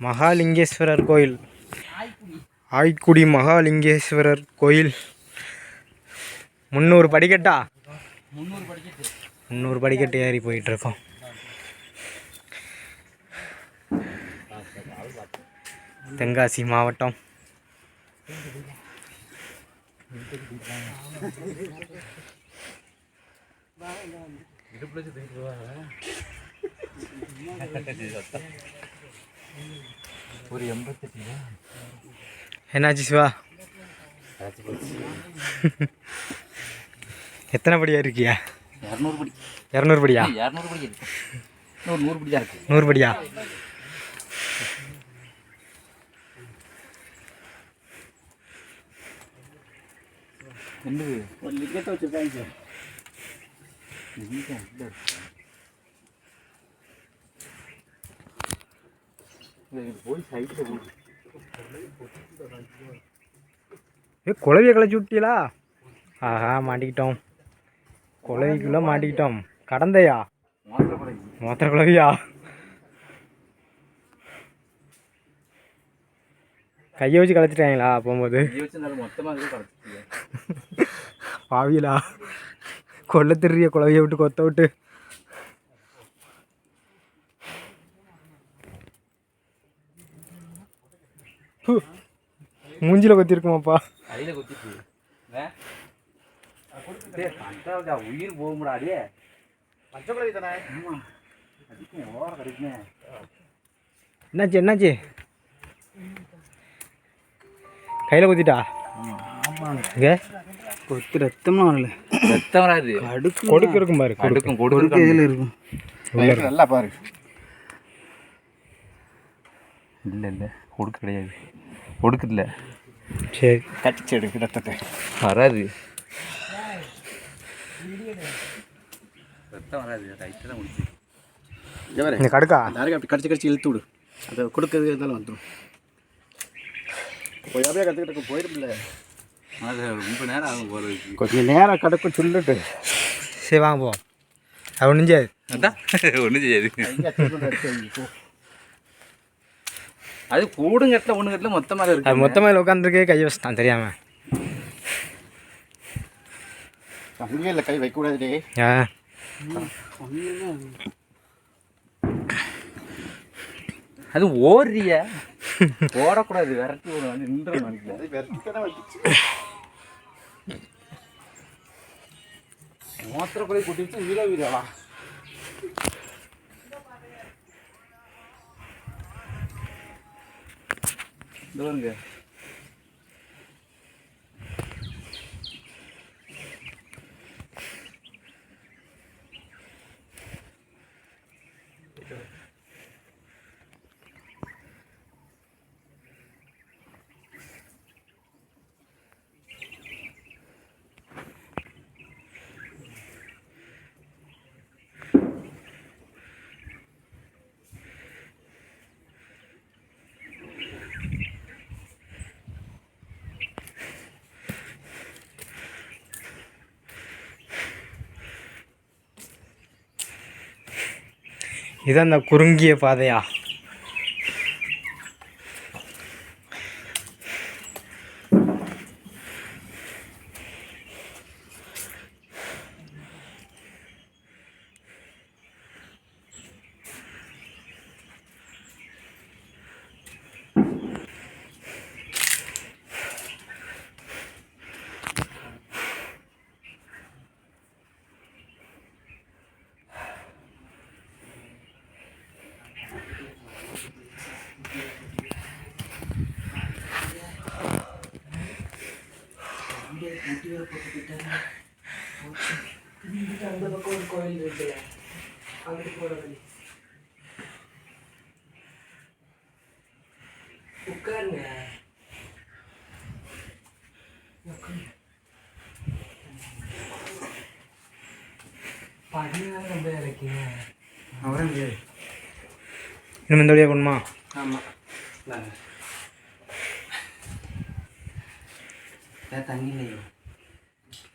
மகாலிங்கேஸ்வரர் கோயில். ஆய்க்குடி மகாலிங்கேஸ்வரர் கோயில். முந்நூறு படிக்கட்டா? முந்நூறு படிக்கட்டு ஏறி போயிட்டு இருக்கோம் தென்காசி மாவட்டம். ஒரு எண்பத்தெட்டு என்னாச்சு சிவா? எத்தனை படியா இருக்கியா? இரநூறு படி இரநூறு படியா இரநூறு படி நூறு படி தான் இருக்கு. நூறு படியா? என்னது ஒரு லிக்கெட்டை வச்சுருக்காங்க சார். போய் சைட்டில் போகுது ஏ குழவியை களைச்சி விட்டீங்களா ஆஹா மாட்டிக்கிட்டோம். குழவிக்குள்ளே மாட்டிக்கிட்டோம். கடந்தையா? மோட்டர் படைக்கு மொத்த குழவியா? கையை வச்சு களைச்சிட்டாங்களா போகும்போது? பாவிலா கொல்ல திருறிய குழவியை விட்டு கொத்த விட்டு. மூஞ்சில கொத்திருக்குமாப்பா. உயிர் போக முடியாதே என்னாச்சு என்னாச்சு? கையில் குத்திட்டா? ஆமாங்க இங்கே? கொத்து ரத்தம்லாம் வரல. ரத்தம் வராது. அடுக்கு கொடுக்கு இருக்கும் பாரு கொடுக்கு. அடுக்கும் கொடுக்கு இதில் இருக்கும். நல்லா பாரு. இல்லை இல்லை. கொடுக்கு கிடையாது. கொடுக்கு இல்லை. சரி. கட்டிச்சு எடுக்கு ரத்தத்தை. வராது. ரத்தம் வராது. ரைட்டு தான் முடிச்சு இந்த கடுக்கா? கடிச்சு கடிச்சு இழுத்து விடு. அதை கொடுக்கறது இருந்தாலும் வந்துடும் போயாவே கற்றுக்கிட்டு போயிடும்ல அது ரொம்ப நேரம் ஆகும் போகிறதுக்கு கொஞ்சம் நேரம் கிடக்கும் சொல்லிட்டு. சரி வாங்க போ அது ஒன்றும் செய்யாது. அதான் ஒன்றும் செய்யாது. அது கூடும் கட்டில் ஒன்று கட்டில் மொத்தமாக இருக்கு அது மொத்தமாக உட்காந்துருக்கே கை வச்சுட்டான் தெரியாம. அங்கே இல்லை கை வைக்கக்கூடாது ஆ. அது ஓடுறிய. ஓடக்கூடாது விரட்டி ஓடும் அது நின்று நினைக்கல மோத்திர போய் கூட்டிட்டு வீர வீரவா பாருங்க. இது அந்த குறுங்கிய பாதையா? இன்னும் இந்த வழியாக போகணுமா ஆமாம் தண்ணி இல்லையோ ஒன்றுமே பண்ணுங்க கம்மா தண்ணி போடுங்க கோயிலுக்கு வந்துட்டோம் ஐஸ் தண்ணியா மகாலிங்கேஸ்வரர் ஐஸ் தண்ணி